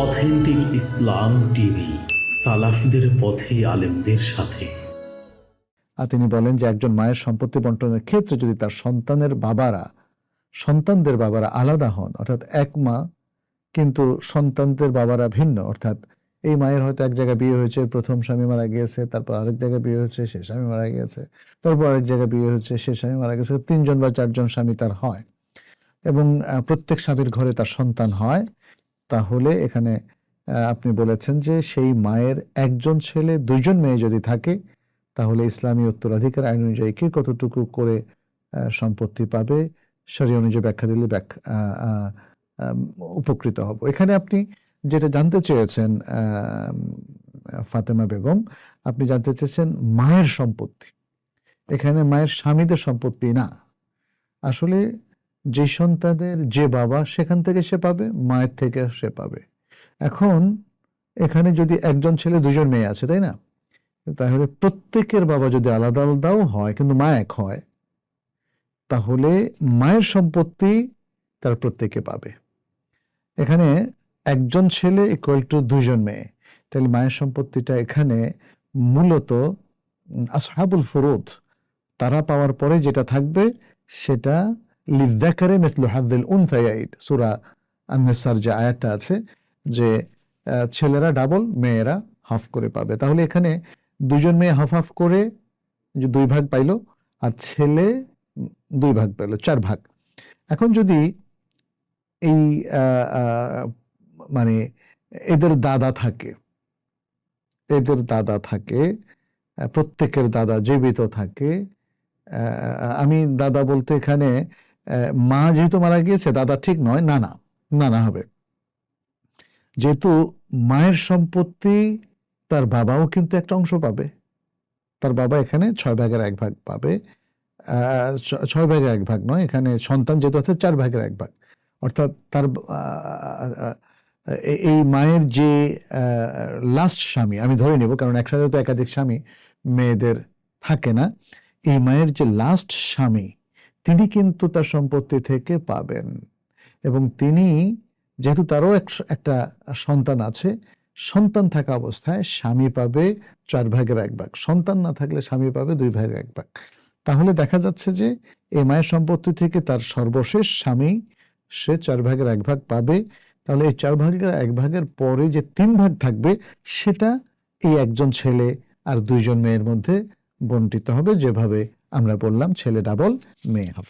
Authentic ইসলাম TV, সালাফদের পথে আলেমদের সাথে। আর তিনি বলেন যে একজন মায়ের সম্পত্তি বন্টনের ক্ষেত্রে যদি তার সন্তানের বাবারা, সন্তানদের বাবারা আলাদা হন, অর্থাৎ এক মা, কিন্তু সন্তানদের বাবারা ভিন্ন, অর্থাৎ এই মায়ের হয়তো এক জায়গায় বিয়ে হয়েছে, প্রথম স্বামী মারা গিয়েছে, তারপর আরেক জায়গায় বিয়ে হয়েছে, সে স্বামী মারা গিয়েছে, তারপর আরেক জায়গায় বিয়ে হয়েছে, সে স্বামী মারা গেছে তিনজন বা চারজন স্বামী তার হয়। এবং প্রত্যেক স্বামীর ঘরে তার সন্তান হয়। তাহলে এখানে আপনি বলেছেন যে সেই মায়ের একজন ছেলে, দুইজন মেয়ে যদি থাকে, তাহলে ইসলামী উত্তরাধিকার আইন অনুযায়ী কে কতটুকু করে সম্পত্তি পাবে সরি অনুযায়ী ব্যাখ্যা দিলে ব্যাখ্যা উপকৃত হব। এখানে আপনি যেটা জানতে চেয়েছেন ফাতেমা বেগম, আপনি জানতে চেয়েছেন মায়ের সম্পত্তি। এখানে মায়ের স্বামীদের সম্পত্তি না। আসলে যে সন্তানের যে বাবা, সেখান থেকে সে পাবে, মায়ের থেকে সে পাবে। এখন এখানে যদি একজন ছেলে দুজন মেয়ে আছে, তাই না? তাহলে প্রত্যেকের বাবা যদি আলাদা আলাদাও হয়, কিন্তু মা এক হয়, তাহলে মায়ের সম্পত্তি তার প্রত্যেকে পাবে। এখানে একজন ছেলে ইকুয়াল টু দুইজন মেয়ে, তাহলে মায়ের সম্পত্তিটা এখানে মূলত আসহাবুল ফুরুদ, তারা পাওয়ার পরে যেটা থাকবে, সেটা লিদ্দাকারে মেসলু হাদ্দিল উনথাইয়াইদ সুরা আন্নেসার যে আয়াতটা আছে যে ছেলেরা ডাবল মেয়েরা হাফ করে পাবে। তাহলে এখানে দুজন মেয়ে হাফ হাফ করে যে দুই ভাগ পাইলো আর ছেলে দুই ভাগ পাইলো, চার ভাগ। এখন যদি এই মানে এদের দাদা থাকে, এদের দাদা থাকে প্রত্যেকের দাদা জীবিত থাকে আমি দাদা বলতে এখানে মা যেহেতু মারা গিয়েছে, দাদা ঠিক নয়, নানা নানা হবে। যেহেতু মায়ের সম্পত্তি, তার বাবাও কিন্তু একটা অংশ পাবে। তার বাবা এখানে ছয় ভাগের এক ভাগ পাবে। ছয় ভাগের এক ভাগ নয়, এখানে সন্তান যেহেতু আছে, চার ভাগের এক ভাগ। অর্থাৎ তার এই মায়ের যে লাস্ট স্বামী, আমি ধরে নেব, কারণ একসাথে তো একাধিক স্বামী মেয়েদের থাকে না, এই মায়ের যে লাস্ট স্বামী তিনি কিন্তু তার সম্পত্তি থেকে পাবেন। এবং তিনি যেহেতু তারও এক- একটা সন্তান আছে, সন্তান থাকা অবস্থায় স্বামী পাবে চার ভাগের এক ভাগ। সন্তান না থাকলে স্বামী পাবে দুই ভাগের এক ভাগ। তাহলে দেখা যাচ্ছে যে এই মায়ের সম্পত্তি থেকে তার সর্বশেষ স্বামী সে চার ভাগের এক ভাগ পাবে। তাহলে এই চার ভাগের এক ভাগের পরে যে তিন ভাগ থাকবে, সেটা এই একজন ছেলে আর দুইজন মেয়ের মধ্যে বন্টিত হবে যেভাবে আমরা বললাম ছেলে ডাবল মেয়ে হাফ